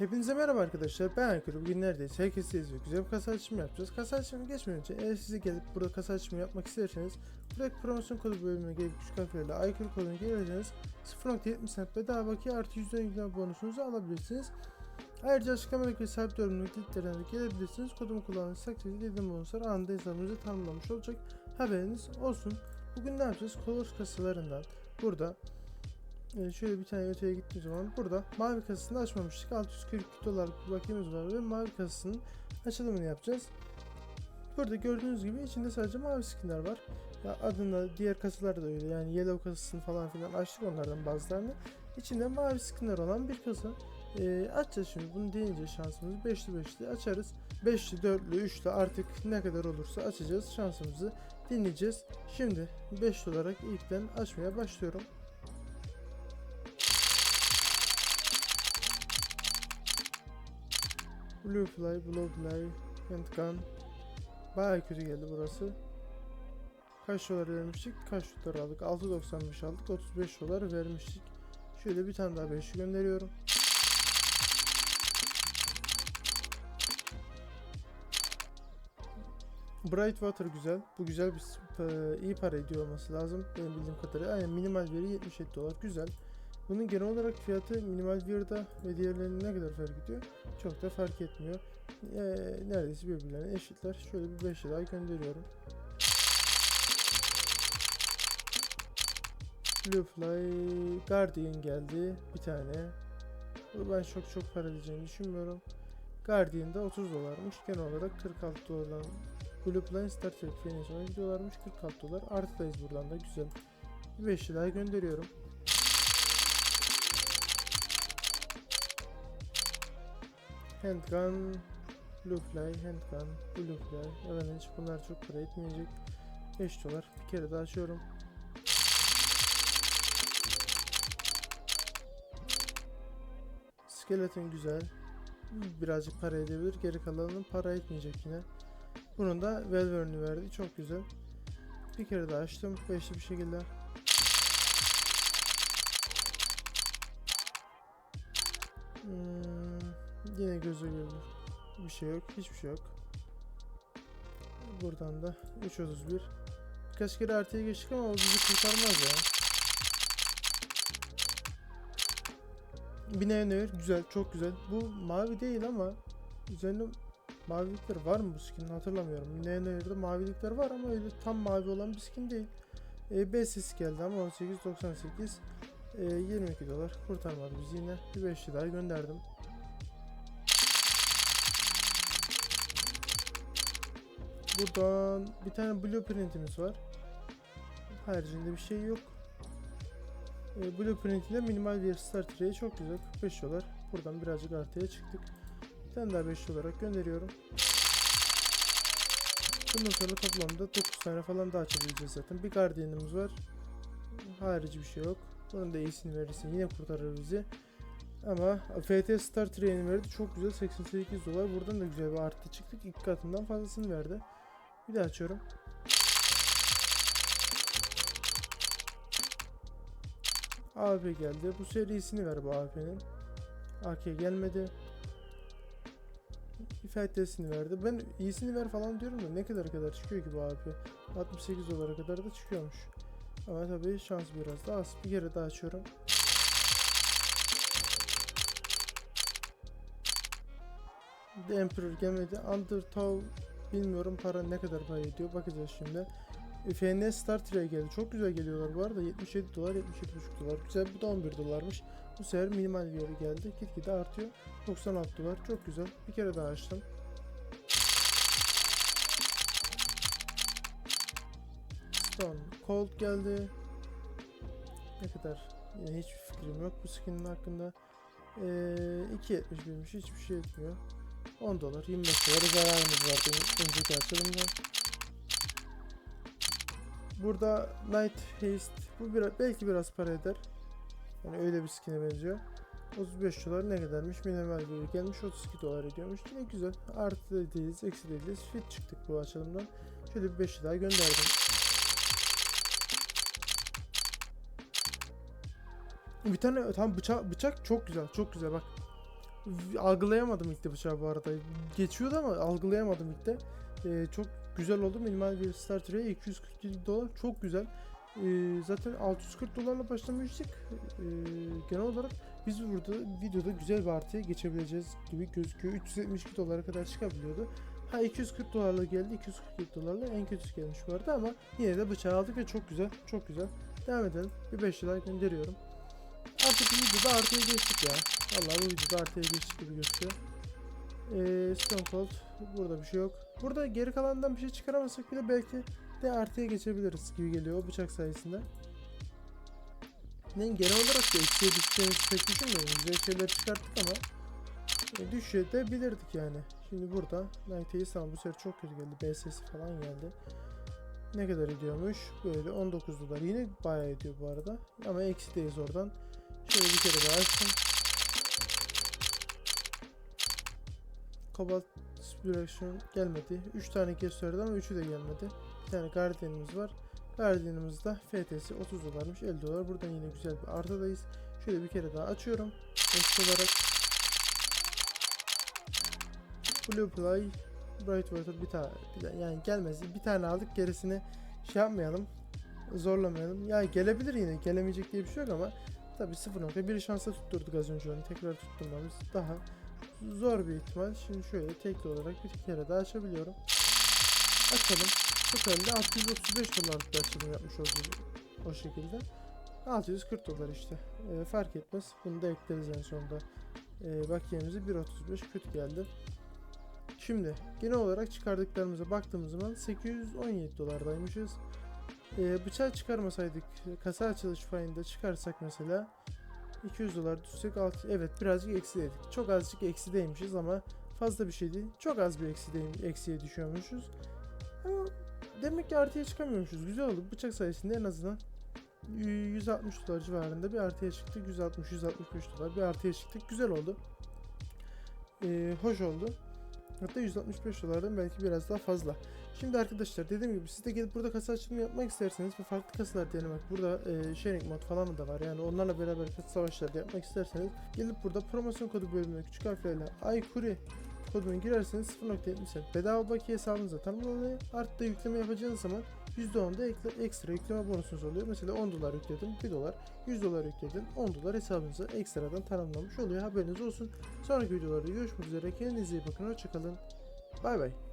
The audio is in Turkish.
Hepinize merhaba arkadaşlar ben Aykut bugün neredeyiz? Herkes izliyor güzel bir kasa açımı yapacağız. Kasa açımı geçmeden önce eğer size gelip burada kasa açımı yapmak isterseniz buradaki promosyon kodu bölümüne gelip küçük harflerle Aykut kodunu girirseniz 0.70 cent bedava bakiye artı %10 yükleme bonusunuzu alabilirsiniz. Ayrıca açıklamadaki hesap yorumunu linklerine de gelebilirsiniz. Kodumu kullanırsanız takdirde dediğim bonuslar anında hesabınızı tanımlamış olacak. Haberiniz olsun. Bugün ne yapacağız? Kolos kasalarından burada şöyle bir tane öteye gittiğim zaman burada mavi kasasını açmamıştık. 642 dolarlık bir bakiyemiz var ve mavi kasasının açılımını yapacağız. Burada gördüğünüz gibi içinde sadece mavi skinler var. Ya adında diğer kasalar da öyle. Yani yellow kasasını falan filan açtık onlardan bazılarını. İçinde mavi skinler olan bir kasa. Ee, açacağız şimdi. Bunu deyince şansımızı 5'li 5'li açarız. 5'li 4'lü 3'lü artık ne kadar olursa açacağız. Şansımızı dinleyeceğiz. Şimdi 5 olarak ilkten açmaya başlıyorum. Blue Fly, Blue Fly, Handgun. Baya kötü geldi burası. Kaç dolar vermiştik? Kaç dolar aldık? 6.95 aldık. 35 dolar vermiştik. Şöyle bir tane daha 5 gönderiyorum. Brightwater güzel. Bu güzel bir e, iyi para ediyor olması lazım. Benim bildiğim kadarıyla. Aynen minimal veri 77 dolar. Güzel. Bunun genel olarak fiyatı minimal virda ve diğerlerinin ne kadar fark ediyor? Çok da fark etmiyor. Ee, neredeyse birbirlerine eşitler. Şöyle bir 5 daha gönderiyorum. Blue Fly Guardian geldi. Bir tane. Bu ben çok çok para edeceğini düşünmüyorum. Guardian'da 30 dolarmış. Genel olarak 46 dolardan. Blue Fly Star Trek 12 dolarmış. 46 dolar. Artıdayız buradan da güzel. 5 daha gönderiyorum. Handgun, Blue Handgun, Blue Fly, Avalanche bunlar çok para etmeyecek. 5 dolar. Bir kere daha açıyorum. Skeleton güzel. Birazcık para edebilir. Geri kalanının para etmeyecek yine. Bunun da Welvern'ü verdi. Çok güzel. Bir kere daha açtım. Beşli bir şekilde. Hmm, yine göze görülür. Bir şey yok. Hiçbir şey yok. Buradan da 3.31. Birkaç kere artıya geçtik ama o bizi kurtarmaz ya. Binaya ne Güzel. Çok güzel. Bu mavi değil ama üzerinde mavilikler var mı bu skinin hatırlamıyorum. Binaya Nehir'de mavilikler var ama öyle tam mavi olan bir skin değil. E, B sesi geldi ama 18.98 e, 22 dolar kurtarmadı bizi yine. Bir 5 daha gönderdim. Buradan bir tane blueprintimiz var. Haricinde bir şey yok. E, blueprintinde minimal bir start rate çok güzel. 45 dolar. Buradan birazcık artıya çıktık. Bir tane daha 5 olarak gönderiyorum. Bundan sonra toplamda 9 tane falan daha açabileceğiz zaten. Bir Guardian'ımız var. Harici bir şey yok. Bunun da iyisini verirsin yine kurtarır bizi. Ama FT Star Train'i verdi. Çok güzel 88 dolar. Buradan da güzel bir artı çıktık. İlk katından fazlasını verdi. Bir daha açıyorum. AP geldi. Bu serisini ver bu AP'nin. AK gelmedi. İfadesini verdi. Ben iyisini ver falan diyorum da ne kadar kadar çıkıyor ki bu AP? 68 dolara kadar da çıkıyormuş. Ama tabii şans biraz daha az. Bir kere daha açıyorum. The Emperor gelmedi. Undertow bilmiyorum para ne kadar para ediyor. Bakacağız şimdi. FN Star Trek geldi. Çok güzel geliyorlar bu arada. 77 dolar, 77,5 dolar. Güzel. Bu da 11 dolarmış. Bu sefer minimal yere geldi. Gitgide artıyor. 96 dolar. Çok güzel. Bir kere daha açtım. Stone Cold geldi. Ne kadar? Yine hiçbir fikrim yok bu skinin hakkında. Ee, 2.71'miş hiçbir şey etmiyor. 10 dolar 25 dolar zararımız var benim önceki açılımda. Burada Night Haste bu biraz, belki biraz para eder. Yani öyle bir skin'e benziyor. 35 dolar ne kadarmış? Minimal bir gelmiş 32 dolar ediyormuş. Yine güzel. Artı da değiliz, eksi de değiliz. Fit çıktık bu açılımdan. Şöyle bir 5 daha gönderdim. Bir tane tam bıçak bıçak çok güzel, çok güzel bak. Algılayamadım ilk de bıçağı bu arada. Geçiyordu ama algılayamadım ilk de. Ee, çok güzel oldu. Minimal bir start rate 247 dolar. Çok güzel. Ee, zaten 640 dolarla başlamıştık. Ee, genel olarak biz burada videoda güzel bir artıya geçebileceğiz gibi gözüküyor. 372 dolara kadar çıkabiliyordu. Ha 240 dolarla geldi. 247 dolarla en kötüsü gelmiş arada ama yine de bıçağı aldık ve çok güzel. Çok güzel. Devam edelim. Bir 5 dolar gönderiyorum. Artık videoda artıya geçtik ya. Vallahi bu videoda artıya geçtik gibi gözüküyor. Ee, Stone Cold. Burada bir şey yok. Burada geri kalandan bir şey çıkaramasak bile belki de artıya geçebiliriz gibi geliyor o bıçak sayesinde. Ben genel olarak da eksiye düşeceğimizi pek düşünmüyorum. Güzel şeyler çıkarttık ama e, düşüyor de bilirdik yani. Şimdi burada Night Ace bu sefer çok kötü geldi. BSS falan geldi. Ne kadar ediyormuş? Böyle 19 dolar. Yine bayağı ediyor bu arada. Ama eksideyiz oradan. Şöyle bir kere daha açtım. Cobalt Inspiration gelmedi. 3 tane gösterdi ama 3'ü de gelmedi. Bir tane Guardian'ımız var. Guardian'ımız da FT'si 30 dolarmış 50 dolar. Buradan yine güzel bir artıdayız. Şöyle bir kere daha açıyorum. Eksi olarak Blue Play Bright Water bir tane bir tane- yani gelmez. Bir tane aldık gerisini şey yapmayalım. Zorlamayalım. Ya gelebilir yine. Gelemeyecek diye bir şey yok ama tabi 0.1 şansa tutturduk az önce onu. Tekrar tutturmamız daha zor bir ihtimal. Şimdi şöyle tekli olarak bir kere daha açabiliyorum. Açalım. Totalde 635 dolarlık bir açılım yapmış olduk o şekilde. 640 dolar işte. Ee, fark etmez. Bunu da ekleriz en sonunda. Ee, bakiyemizi 1.35 kötü geldi. Şimdi genel olarak çıkardıklarımıza baktığımız zaman 817 dolardaymışız. Ee, bıçağı çıkarmasaydık kasa açılış payında çıkarsak mesela 200 dolar düşsek alt, evet birazcık eksideydik. Çok azıcık eksideymişiz ama fazla bir şey değil. Çok az bir eksideyim, eksiye düşüyormuşuz. Ama demek ki artıya çıkamıyormuşuz. Güzel oldu. Bıçak sayesinde en azından 160 dolar civarında bir artıya çıktık. 160-165 dolar bir artıya çıktık. Güzel oldu. Ee, hoş oldu. Hatta 165 dolardan belki biraz daha fazla. Şimdi arkadaşlar dediğim gibi siz de gelip burada kasa açılımı yapmak isterseniz ve farklı kasalar denemek burada e, sharing mod falan da var yani onlarla beraber kasa savaşları da yapmak isterseniz gelip burada promosyon kodu bölümüne küçük harflerle aykuri kodunu girerseniz 0.70 bedava bakiye hesabınıza tanımlanıyor. Artı da yükleme yapacağınız zaman %10'da ekle, ekstra yükleme bonusunuz oluyor. Mesela 10 dolar yükledim 1 dolar 100 dolar yükledim 10 dolar hesabınıza ekstradan tanımlanmış oluyor haberiniz olsun. Sonraki videolarda görüşmek üzere kendinize iyi bakın hoşçakalın. Bay bay.